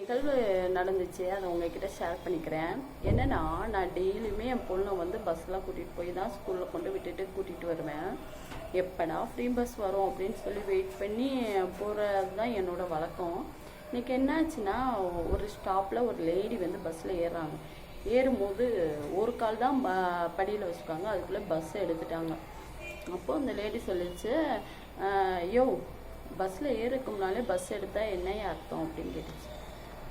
நிகழ்வு நடந்துச்சு அதை உங்ககிட்ட ஷேர் பண்ணிக்கிறேன். என்னன்னா நான் டெய்லியுமே என் பொண்ணை வந்து பஸ்லாம் கூட்டிகிட்டு போய் தான் ஸ்கூலில் கொண்டு விட்டுட்டு கூட்டிகிட்டு வருவேன். எப்படா ஃப்ரீ பஸ் வரும் அப்படின்னு சொல்லி வெயிட் பண்ணி போகிறது தான் என்னோட வழக்கம். இன்னைக்கு என்னாச்சுன்னா ஒரு ஸ்டாப்பில் ஒரு லேடி வந்து பஸ்ஸில் ஏறுறாங்க. ஏறும்போது ஒரு கால் தான் படியில் வச்சுருக்காங்க அதுக்குள்ளே பஸ்ஸை எடுத்துட்டாங்க. அப்போது அந்த லேடி சொல்லிச்சு யோ பஸ்ஸில் ஏறுக்கும்னாலே பஸ் எடுத்தால் என்னையே அர்த்தம்? அப்படின்னு கேட்டுச்சு.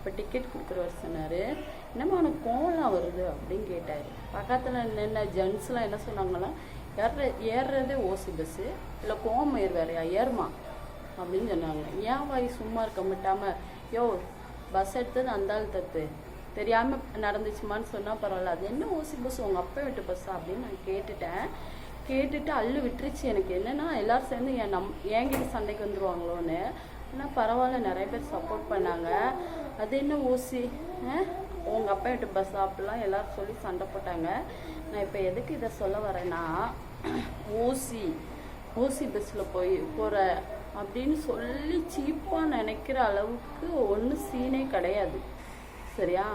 இப்போ டிக்கெட் கொடுக்குறவர் சொன்னார் என்னம்மா உனக்கு கோவம்லாம் வருது அப்படின்னு கேட்டார். பக்கத்தில் என்னென்ன ஜென்ஸ்லாம் என்ன சொன்னாங்கன்னா ஏற ஏறுறதே ஓசி பஸ்ஸு இல்லை கோவம் ஏறு வேறையா ஏறுமா அப்படின்னு சொன்னாங்க. ஏன் வாய் சும்மா இருக்க மாட்டாமல் யோ பஸ் எடுத்தது அந்தாள் தத்து தப்பு. தெரியாமல் நடந்துச்சுமான்னு சொன்னால் பரவாயில்ல அது என்ன ஓசி பஸ் உங்கள் அப்பா விட்டு பஸ்ஸா அப்படின்னு நான் கேட்டுட்டேன். கேட்டுட்டு அள்ளு விட்டுருச்சு எனக்கு. என்னென்னா எல்லோரும் சேர்ந்து என் நம் என்கிட்ட சண்டைக்கு வந்துடுவாங்களோன்னு ஆனால் பரவாயில்ல. நிறைய பேர் சப்போர்ட் பண்ணாங்க. அது என்ன ஊசி? உங்கள் அப்பா எட்டு பஸ் அப்படிலாம் எல்லாரும் சொல்லி சண்டை போட்டாங்க. நான் இப்போ எதுக்கு இதை சொல்ல வரேன்னா ஊசி ஊசி பஸ்ஸில் போய் போகிற அப்படின்னு சொல்லி சீப்பாக நினைக்கிற அளவுக்கு ஒன்றும் சீனே கிடையாது. சரியா?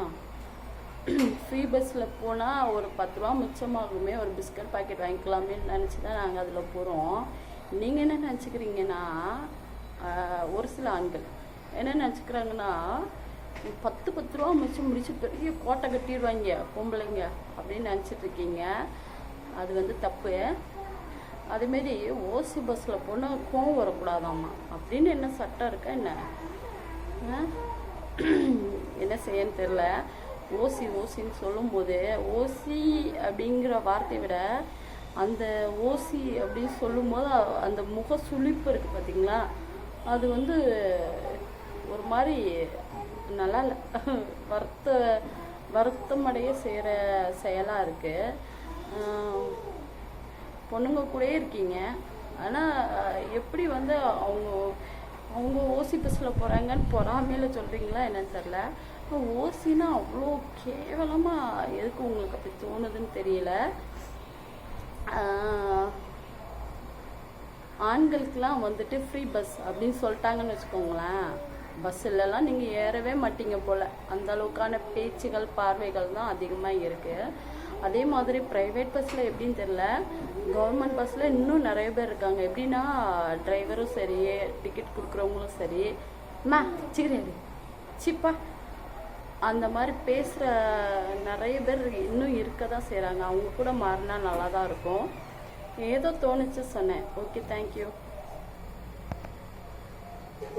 ஃப்ரீ பஸ்ஸில் போனால் ஒரு பத்து ரூபா மிச்சமாகுமே ஒரு பிஸ்கட் பாக்கெட் வாங்கிக்கலாமேன்னு நினச்சி தான் நாங்கள் அதில் போகிறோம் நீங்கள் என்ன நினச்சிக்கிறீங்கன்னா ஒரு சில ஆண்கள். என்ன நினச்சிக்கிறாங்கன்னா பத்து பத்து ரூபா மிச்சம் முடிச்சு பெரிய கோட்டை கட்டிடுவாங்க பொம்பளைங்க அப்படின்னு நினச்சிட்டு இருக்கீங்க அது வந்து தப்பு. அதேமாரி ஓசி பஸ்ஸில் போனால் கோவம் வரக்கூடாதாம்மா? அப்படின்னு என்ன சட்டம் இருக்கா என்ன? ஆ? என்ன செய்யன்னு தெரில. ஓசி ஓசின்னு சொல்லும்போது ஓசி அப்படிங்கிற வார்த்தையை விட அந்த ஓசி அப்படின்னு சொல்லும்போது அந்த முக சுளிப்பு இருக்குது பார்த்தீங்களா அது வந்து ஒரு மாதிரி நல்லா இல்லை. வருத்த வருத்தமடைய செய்கிற செயலாக இருக்குது பொண்ணுங்க கூடயே இருக்கீங்க. ஆனால் எப்படி வந்து அவங்க அவங்க ஓசி பஸ்ஸில் போகிறாங்கன்னு பொறாமையில் சொல்கிறீங்களா என்னன்னு தெரில ஓசினா அவ்வளோ கேவலமாக எதுக்கு உங்களுக்கு அப்படி தோணுதுன்னு தெரியல. ஆண்களுக்கெலாம் வந்துட்டு ஃப்ரீ பஸ் அப்படின்னு சொல்லிட்டாங்கன்னு வச்சுக்கோங்களேன். பஸ்ஸிலலாம் நீங்கள் ஏறவே மாட்டீங்க போல். அந்த அளவுக்கான பேச்சுகள் பார்வைகள் தான் அதிகமாக இருக்குது அதே மாதிரி ப்ரைவேட் பஸ்ஸில் எப்படின்னு தெரில கவர்மெண்ட் பஸ்ஸில் இன்னும் நிறைய பேர் இருக்காங்க. எப்படின்னா டிரைவரும் சரி டிக்கெட் கொடுக்குறவங்களும் சரி. மா சிக்கிறேன் சிப்பா. அந்த மாதிரி பேசுகிற நிறைய பேர் இன்னும் இருக்க தான் செய்கிறாங்க அவங்க கூட மாறினா நல்லா தான் இருக்கும். ఏదో తోనిచ్చేస్తున్నాయి ఓకే థ్యాంక్ యూ